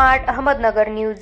Smart Ahmednagar news.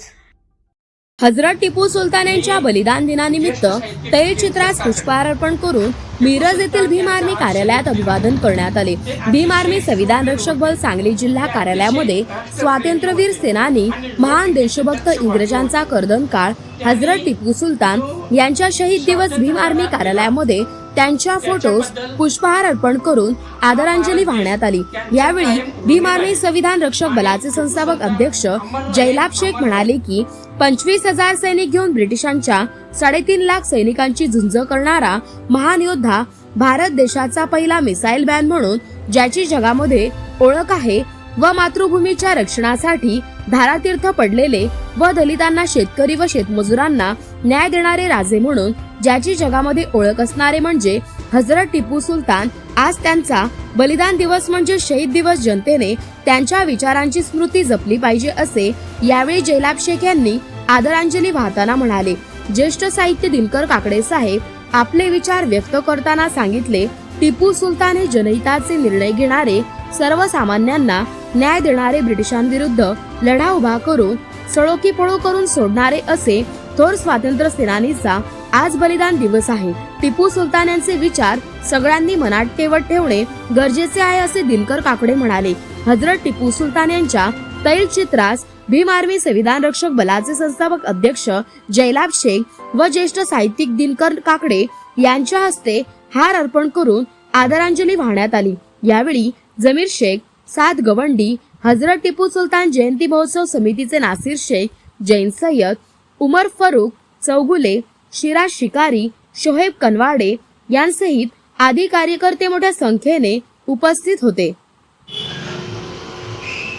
Hazrat Tipu Sultan यांच्या बलिदान दिनानिमित्त तैलचित्रास पुष्पहार अर्पण करून मिरज येथील भीम आर्मी कार्यालयात अभिवादन करण्यात आले. भीम आर्मी संविधान रक्षक बल सांगली जिल्हा कार्यालयामध्ये स्वातंत्र्यवीर सेनानी महान देशभक्त इंग्रजांचा कर्दन काळ हजरत टिपू सुलतान यांच्या शहीद दिवस भीम आर्मी कार्यालयामध्ये त्यांच्या फोटोस पुष्पहार अर्पण करून आदरांजली वाहण्यात आली. यावेळी भीम आर्मी संविधान रक्षक बलाचे संस्थापक अध्यक्ष जयलाब शेख म्हणाले की पंचवीस हजार सैनिक घेऊन ब्रिटिशांच्या साडेतीन लाख सैनिकांची झुंज करणारा महान योद्धा भारत देशाचा पहिला मिसाईल बॅन म्हणून ज्याची जगामध्ये ओळख आहे व मातृभूमीच्या रक्षणासाठी धारातीर्थ पडलेले व दलितांना शेतकरी व शेतमजुरांना न्याय देणारे राजे म्हणून ज्याची जगामध्ये ओळख असणारे म्हणजे हजरत टिपू सुलतान आज त्यांचा बलिदान दिवस म्हणजे शहीद दिवस जनतेने त्यांच्या विचारांची स्मृती जपली पाहिजे असे यावेळी जयलाभ शेख यांनी आदरांजली वाहताना म्हणाले. ज्येष्ठ साहित्य दिनकर काकडे साहेब आपले विचार व्यक्त करताना सांगितले टिपू सुलतान हे जनहिताचे निर्णय घेणारे सर्वसामान्यांना न्याय देणारे ब्रिटिशांविरुद्ध लढा उभा करून सळोकी पळो करून सोडणारे असे थोर स्वातंत्र्य सेनानीचा आज बलिदान दिवस आहे. टिपू सुलतान यांचे विचार सगळ्यांनी मनात ठेवत ठेवणे गरजेचे आहे असे दिनकर काकडे म्हणाले. हजरत टिपू सुलतान यांच्या तैल चित्रास भीम आर्मी संविधान रक्षक बलाचे संस्थापक अध्यक्ष जयलाभ शेख व ज्येष्ठ साहित्यिक दिनकर काकडे यांच्या हस्ते हार अर्पण करून आदरांजली वाहण्यात आली. यावेळी जमीर शेख सात गवंडी हजरत टिपू सुलतान जयंती महोत्सव समितीचे नासिर शेख जैन सय्यद उमर फरुख चौगुले शिराज शिकारी शोहेब कनवाडे यांसहित आदी कार्यकर्ते मोठ्या संख्येने उपस्थित होते.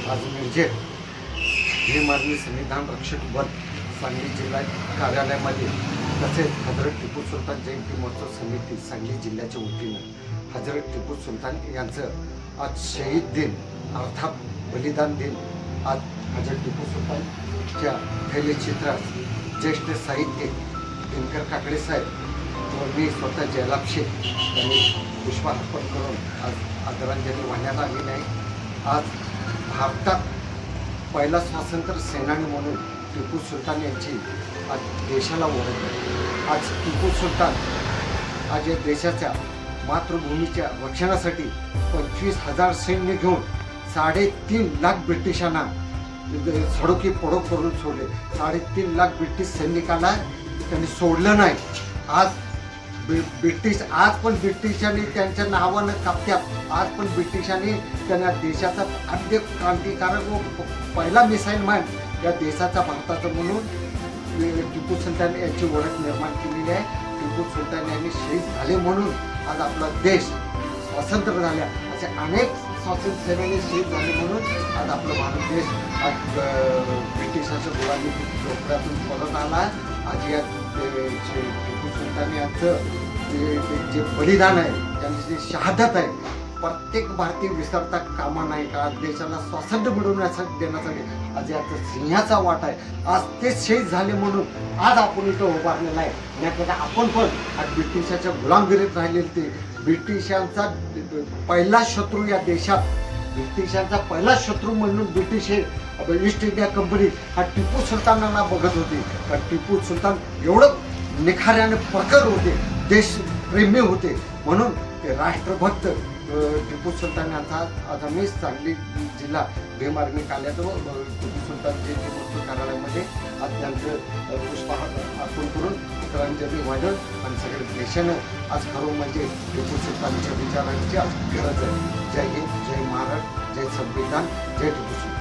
आज मिरजे भीम आर्मी संविधान रक्षक बल सांगली जिल्हा कार्यालयामध्ये तसेच हजरत टिपू सुलतान जयंती महोत्सव समिती सांगली जिल्ह्याच्या वतीनं हजरत टिपू सुलतान यांचं आज शहीद दिन अर्थात बलिदान दिन आज माझ्या टिपू सुलतानच्या थैलीचित्रात ज्येष्ठ साहित्यिक दिनकर काकडे साहेब व मी स्वतः जयलाभ शेख यांनी पुष्पार्पण करून आज आदरांजली वाहण्यात आली नाही. आज भारतात पहिला स्वातंत्र्य सेनानी म्हणून टिपू सुलतान यांची आज देशाला ओळख आज टिपू सुलतान आज या देशाच्या मातृभूमीच्या रक्षणासाठी पंचवीस हजार सैन्य घेऊन साडेतीन लाख ब्रिटिशांना सडोकी पडो करून सोडले. साडेतीन लाख ब्रिटिश सैनिकाला त्यांनी सोडलं नाही. आज ब्रिटिश आज पण ब्रिटिशांनी त्यांच्या नावानं कापत्यात. आज पण ब्रिटिशांनी त्यांना देशाचा अद्य क्रांतिकारक व पहिला मिसाईल मॅन या देशाचा भारताचा म्हणून टिपू सुलतान यांची ओळख निर्माण केलेली आहे. टिपू सुलतान यांनी शहीद झाले म्हणून आज आपला देश स्वतंत्र झाला. असे अनेक स्वातंत्र्य सेनानी शहीद झाले म्हणून आज आपला भारत देश आज ब्रिटिशांच्या ब्रिटिशाच्या गुलामी चोपड्यातून परत आला. आज या टिपू सुलतानी यांचं जे जे- बलिदान आहे त्यांची जी शहादत आहे प्रत्येक भारतीय विसरता कामा नाही का? देशाला स्वातंत्र्य मिळवण्यासाठी देण्यासाठी आज यात सिंहाचा वाटा आहे. आज ते शहीद झाले म्हणून आज आपण इथं उभारलेलं आहे. याकरता आपण पण आज ब्रिटिशाच्या गुलामगिरीत राहिलेले ते ब्रिटिशांचा पहिला शत्रू या देशात ब्रिटिशांचा पहिला शत्रू म्हणून ब्रिटिश हे ईस्ट इंडिया कंपनी हा टिपू सुलतानांना बघत होती. कारण टिपू सुलतान एवढं निखाऱ्याने प्रखर होते देशप्रेमी होते. म्हणून ते राष्ट्रभक्त टिपू सुलतान यांचा आता मी सांगली जिल्हा भीम आर्मी टिपू सुलतान जे टिपू कार्यालयामध्ये आज त्यांचं पुष्पहार अर्पण करून इतरांजली वाजवून आणि सगळ्या देशानं आज खरं म्हणजे टिपू सुलतानच्या विचारांची आज गरज आहे. जय हिंद जय महाराष्ट्र जय संविधान जय टिपू सुलतान.